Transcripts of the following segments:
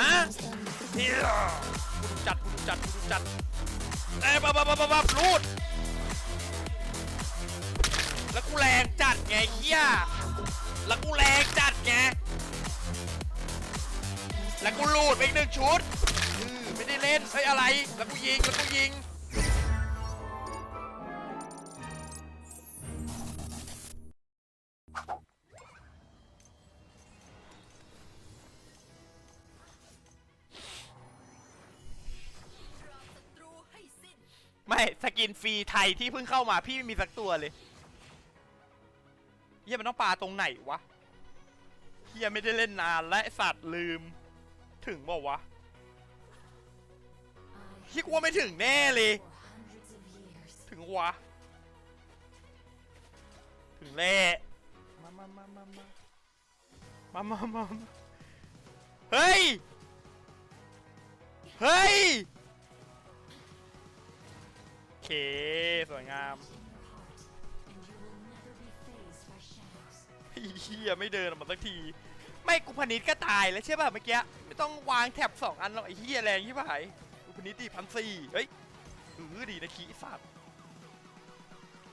ฮะเฮียกูดูจัดกูดูจัดกูดูจัดเอ้ยบับบับบับบับรูดแล้วกูแรงจัดไงเฮียแล้วกูแรงจัดไงแล้วกูลูดไปอีกหนึ่งชุดอือไม่ได้เล่นใช้อะไร แล้วกูยิง แล้วกูยิง สกินฟรีไทยที่เพิ่งเข้ามาพี่ไม่มีสักตัวเลยเฮียมันต้องปลาตรงไหนวะเฮียไม่ได้เล่นนานและสัตว์ลืม ถึงบอกวะเฮียกูว่าไม่ถึงแน่เลย ถึงวะ ถึงแล่มามามามามามามามาเฮ้ย เฮ้ย เค สวยงามเฮียไม่เดินออกมาสักที ไม่กูพนิดก็ตายแล้วใช่ป่ะเมื่อกี้ ไม่ต้องวางแท็บสองอันหรอกไอ้เฮียแรงใช่ป่ะกูพนิดดีพันสี่เฮ้ยเออดีนะขี้สัตว์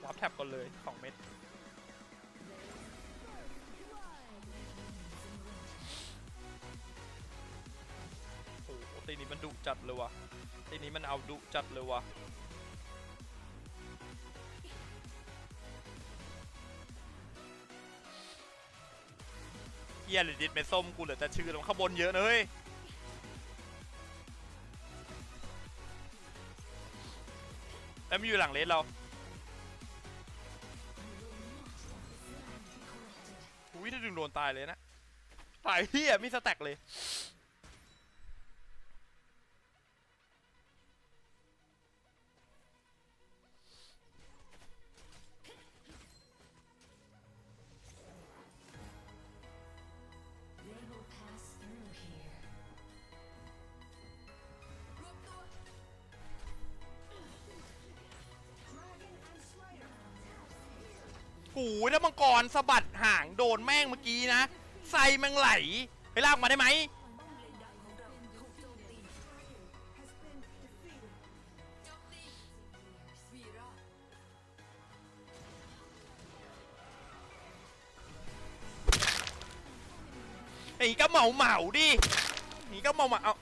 วาร์ปแท็บก่อนเลยสองเม็ดโอ้โหตีนี้มันดุจัดเลยวะตีนี้มันเอาดุจัดเลยวะ ฮียหรือดิดเม็ดส้มกูเหลือแต่ชื่อแล้วข้างบนเยอะเลยแล้วมันอยู่หลังเลสเราอุ้ยถ้าดึงโดนตายเลยนะตายเฮียมีสแต็กเลย ถ้ามังกรสะบัดห่างโดนแม่งเมื่อกี้นะไซแมงไหลไปลากมาได้ไหมนี่ก็เหมาเหมาดินี่ก็เหมาเหมาเอา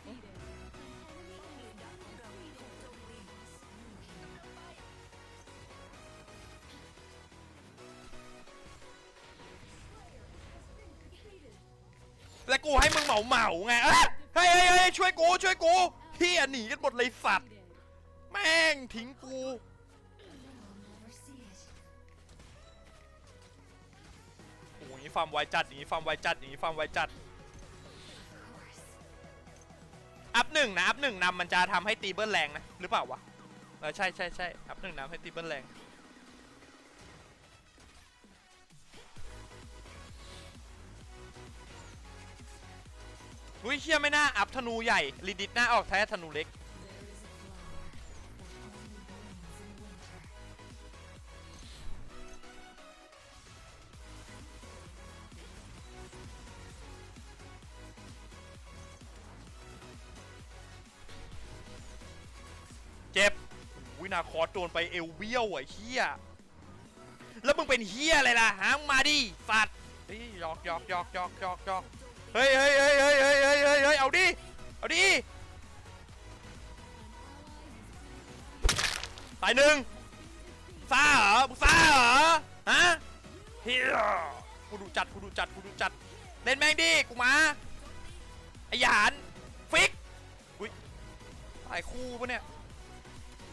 เหมาเหมาไงเอ้ยเฮ้ยเฮ้ยเฮ้ยช่วยกูช่วยกูเฮียหนีกันหมดเลยสัตว์ แม่งทิ้งกู โอ้ยางนี้ฟาร์มไวจัดอย่างนี้ฟาร์มไวจัดอย่างนี้ฟาร์มไวจัด อัพหนึ่งนะ อัพหนึ่งนำมันจะทำให้ตีเบิลแรงนะ หรือเปล่าวะ เออใช่ใช่ใช่อัพหนึ่งนำให้ตีเบิลแรง อุ้ยเชี่ยไม่น่าอัพธนูใหญ่ลิดิตหน้าออกแท้ธนูเล็กเจ็บวินาคอร์โดนไปเอวเบี้ยวอะเฮียแล้วมึงเป็นเฮียอะไรล่ะหางมาดิสัตว์เฮ้ยหยอกหยอกหยอกหยอกหยอกหยอก เฮ้ยเฮ้ยเฮ้ยเฮ้ยเฮ้ยเฮ้ยเฮ้ยเฮ้ยเอาดิ เอาดิ ตายหนึ่งซ่าเหรอมึงซ่าเหรอ ฮะเฮียกูดูจัด กูดูจัด กูดูจัด เล่นแม่งดิ กูมาไอหยานฟิก อุ้ยตายคู่ปะเนี่ย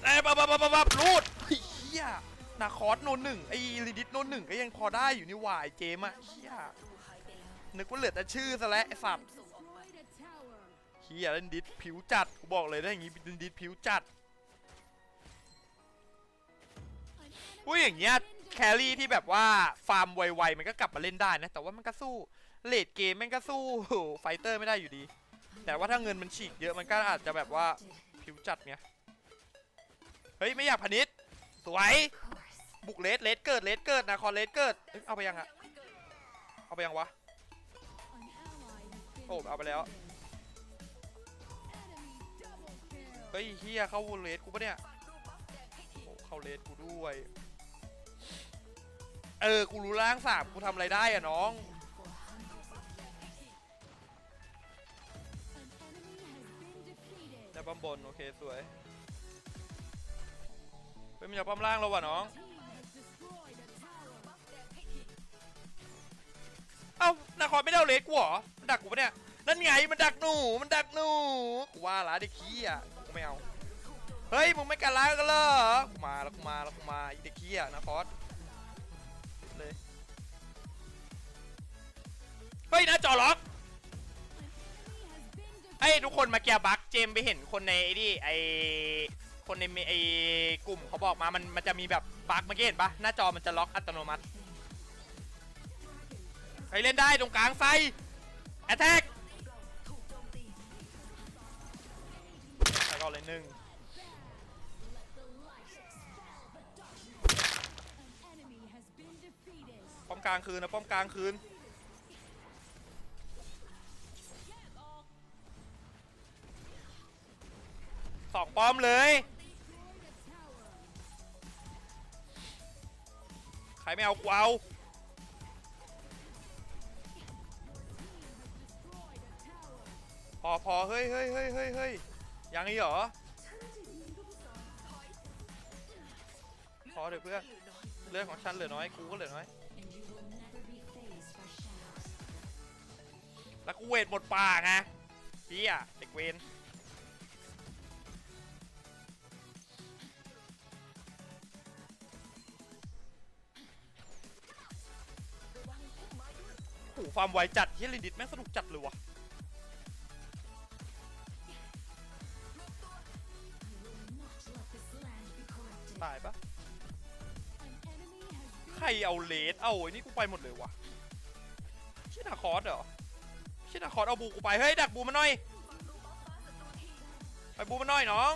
เอ้บับบับบับบับรูดเฮียนาคอสโนนหนึ่งไอ้ลิดิสโนนหนึ่งก็ยังพอได้อยู่นี่หวาไอ้เจมอะเฮีย นึกว่าเหลือแต่ชื่อซะแล้วไอ้สัตว์เฮียเล่นดิสผิวจัดกูบอกเลยถ้าอย่างงี้เล่นดิสผิวจัดอุ้ยอย่างเงี้ยแครี่ที่แบบว่าฟาร์มไวๆมันก็กลับมาเล่นได้นะ แต่ว่ามันก็สู้เลดเกมม่งก็สู้ไฟเตอร์ไม่ได้อยู่ดี แต่ว่าถ้าเงินมันฉีกเยอะมันก็อาจจะแบบว่าผิวจัดไงเฮ้ยไม่อยากพนิษสวยบุกเลสเลสเกิดเลสเกิดนะคอนเลสเกิดเอ้ยเอาไปยังอะเอาไปยังวะ โอ้เอาไปแล้วฮ้ยเฮียเข้าเลสกูปะเนี่ยโอ้เข้าเลสกูด้วย เออ กูรู้ร่างสามกูทำอะไรได้อะน้อง An enemy has been defeated. จะปั๊มบน โอเค สวยเฮ้ยมันจะปั๊มล่างแล้ววะน้อง Team has destroyed a tower. เอ้านาคอนไม่ได้เอาเลสกูเหรอ มันดักกูปะเนี่ย นั่นไงมันดักหนู มันดักหนู กูว่าละเด็กขี้อะกูไม่เอา เฮ้ยมึงไม่กันล้างกันเหรอกูมาแล้วกูมาแล้วกูมาอีเด็กขี้อะนาคอนเลยเฮ้ยหนะจอล็อก An enemy has been ไอ้ยทุกคนมาเกียร์บักเจมไปเห็นคนในไอ้นี่ไอ้คนในไอ้กลุ่มเขาบอกมา มันมันจะมีแบบบักเมื่อกี้เห็นปะหน้าจอมันจะล็อกอัตโนมัติใครเล่นได้ตรงกลางไฟ แอตแทกไปก่อนเลยหนึ่งป้อมกลางคืนนะป้อมกลางคืนสองป้อมเลย ใครไม่เอากูเอา อพอเฮ้ยเฮ้ยเฮ้ยเฮ้ยเฮ้ยยังอีกเหรอพอเถอะเพื่อนเรื่องของฉันเหลือน้อยกูก็เหลือน้อยแล้วกูเวทหมดป่าไงพี่อะเด็กเวนโอ้ฟาร์มไวจัดเฮียลินดิตแม่งสนุกจัดเลยวะ ตายปะใครเอาเลดเอาไอ้นี่กูไปหมดเลยวะชินาคอสเหรอชินาคอสเอาบูกูไป เฮ้ยดักบูมาหน่อย ไปบูมาหน่อยน้อง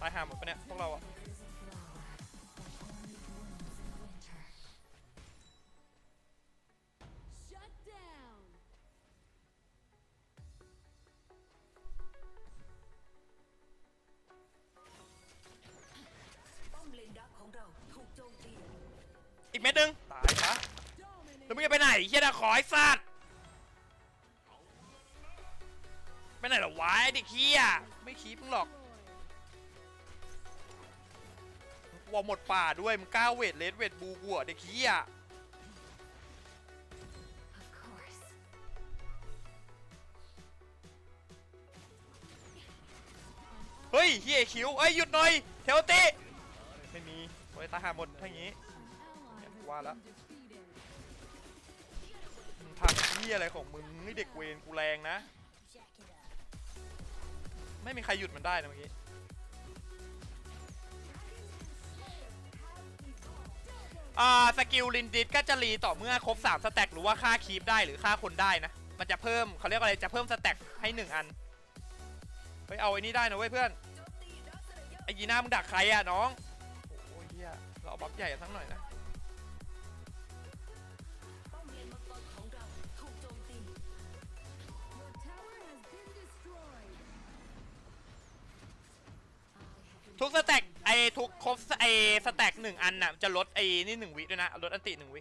ตายห่าหมดปะเนี่ยพวกเราอะ อีกเม็ดหนึงตายปะ Dominate. แล้วมึงจะไปไหนเฮียนาคอไอ้สัตว์ไปไหนเหรอวะไอ้เด็กเฮียไม่คีบมึงหรอกวอหมดป่าด้วยมึงกล้าเวทเลสเวทบูกูเหรอเด็กเฮีย Of course เฮ้ยเฮียคิวเอ้ยหยุดหน่อยเทวติไม่มีโอ้ ยตายห่าหมดถ้าอย่างงี้ An ally has Qua đó. been defeated. มึงทำเฮียอะไรของมึงไอ้เด็กเวรกูแรงนะ ไม่มีใครหยุดมันได้นะเมื่อกี้อ่าสกิลลินดิสก็จะรีต่อเมื่อครบ3สแต็กหรือว่าค่าคีปได้หรือค่าคนได้นะ มันจะเพิ่มเขาเรียกว่าอะไรจะเพิ่มสแต็กให้ 1 อันเฮ้ยเอาไอ้นี่ได้นะเว้ยเพื่อนไอ้ยีน่ามึงดักใครอะน้อง อบัฟใหญ่สักหน่อยนะทุกสแต็กไอทุกครบไอสแต็กหนึ่งอันน่ะจะลดไอนี่หนึ่งวิด้วยนะลดอันติหนึ่งวิ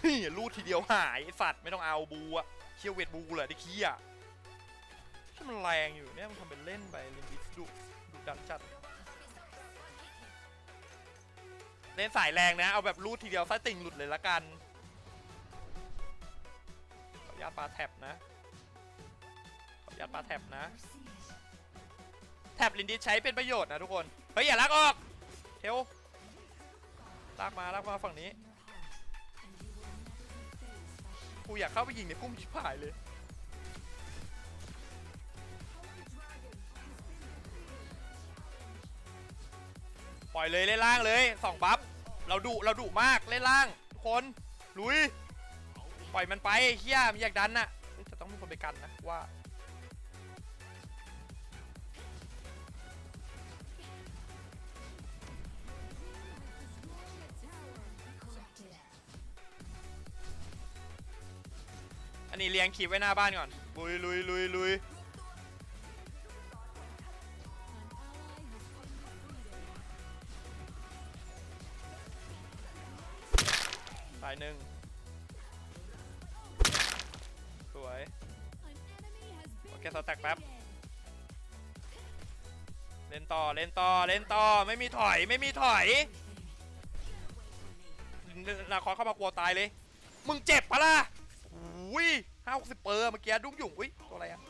เฮ้ยรูดทีเดียวหายสัตว์ไม่ต้องเอาบูอะเคียวเวทบูเหรอไอ้ขี้อะ ที่มันแรงอยู่เนี่ยมันทำเป็นเล่นไปลินดิสดุดุดันจัด เล่นสายแรงนะ เอาแบบรูดทีเดียวไส้ติ่งหลุดเลยละกันขออนุญาตปาแท็บนะขออนุญาตปาแท็บนะ แท็บลินดิสใช้เป็นประโยชน์นะทุกคน เฮ้ยอย่าลักออก เทลลากมาลากมาฝั่งนี้กูอยากเข้าไปยิงในพุ่มชิบหายเลย ล่อยเลยเล่นล่างเลยสองบัฟเราดุเราดุมากเล่นล่างทุกคนลุยปล่อยมันไปเฮียมันอยากดันน่ะเฮ้ยแต่ต้องมีคนไปกันนะว่า Destroyed a tower. นี้เลี้ยงคลิปไว้หน้าบ้านก่อน ลุยลุยลุยลุยายหนึ่งสวย An enemy has been Okay, so attack map. defeated. เล่นต่อ เล่นต่อ เล่นต่อ ไม่มีถอย ไม่มีถอยนาคอเข้ามากลัวตายเลย มึงเจ็บปะล่ะอุ้ยห้าหกสิบเปอร์เมื่อกี้ดุ้งหยุ่งอุ้ย ตัวอะไรอะ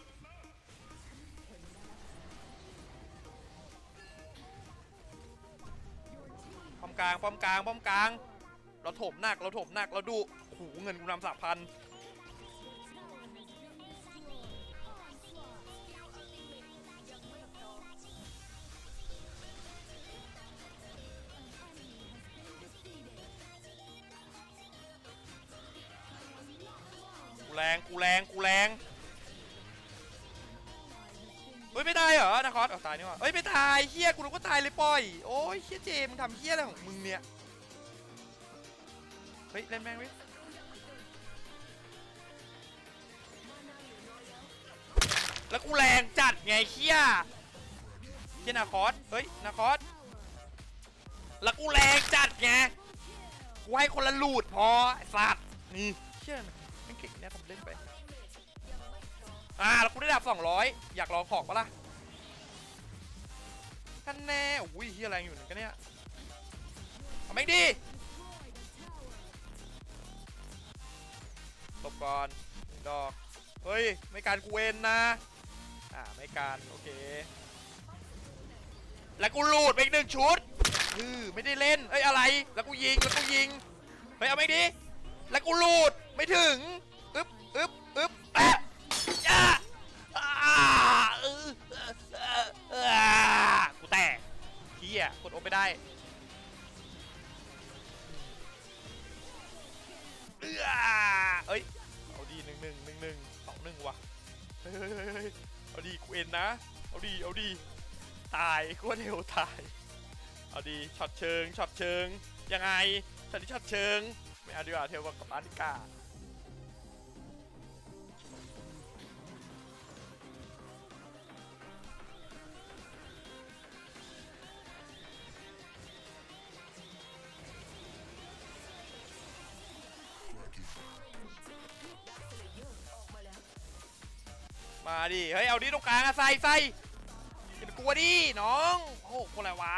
ป้อมกลาง ป้อมกลาง ป้อมกลาง เราถมหนักเราถมหนักเราดุโอ้โหเงินกูนำสามพันกูแรงกูแรงกูแรงเฮ้ยไม่ได้เหรอนาคอสเอาตายนี่ว่าเฮ้ยไม่ตายเฮียกูนึกว่าตายเลยปล่อยโอ้ยเฮียเจมึงทำเฮียอะไรของมึงเนี่ย เฮ้ย เล่นแม่งวิแล้วกูแรงจัดไงเฮียเฮียนาคอสเฮ้ย นาคอสแล้วกูแรงจัดไงกูให้คนละลูดพอสัตว์นี่เชี่ยมันเก่งเนี่ยทำเล่นไป อ่า แล้วกูได้ดับ200 อยากลองของปะล่ะท่านแน่อุ้ยเฮียแรงอยู่เหมือนกันเนี่ยเอาไม่ดี ก่อนหนึ่งดอก เฮ้ย ไม่การกูเวนนะ อ่า ไม่การ โอเค แล้วกูลูดไปอีกหนึ่งชุดอือไม่ได้เล่น เอ้ย อะไร แล้วกูยิง แล้วกูยิง เฮ้ย เอาไม่ดี แล้วกูลูด ไม่ถึง อึ๊บอึ๊บอึ๊บอะอะอ่าเออเออเออเออกูแตกเฮียกดโอไม่ได้ เอาดีกูเอ็นนะ เอาดีเอาดีตายกูเร็วตาย เอาดีช็อตเชิงช็อตเชิงยังไงฉันนี่ช็อตเชิง ไม่เอาดีกว่าเทวกับอาริกา มาดิเฮ้ยเอาดิตรงกลางอะใส่ใส่อย่าไปกลัวดิน้องโอ้โหคนอะไรวะ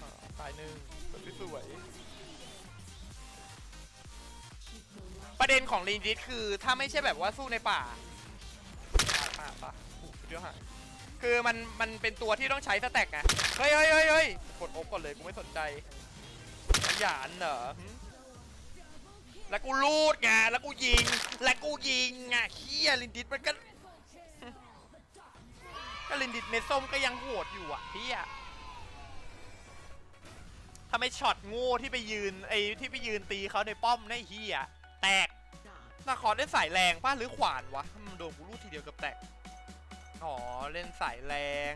อ่าตายหนึ่งสวยสวยประเด็นของลินดิสคือถ้าไม่ใช่แบบว่าสู้ในป่าป่าป่าโอ้โหเดี๋ยวหายคือมันมันเป็นตัวที่ต้องใช้สแต็กไงเฮ้ยเฮ้ยเฮ้ยเฮ้ยกดโอ๊กก่อนเลยกูไม่สนใจขยันเหรอหึ แล้วกูลูดไงแล้วกูยิง แล้วกูยิงไงเฮียลินดิสมันก็ก็ลินดิสเมส้มก็ยังโหดอยู่อะเฮียถ้าไมช็อตโง่ที่ไปยืนไอ้ที่ไปยืนตีเขาในป้อมในะไอ้เฮียแตกนาคอเล่นสายแรงป่ะหรือขวานวะมันโดนกูรูดทีเดียวกับแตกอ๋อเล่นสายแรง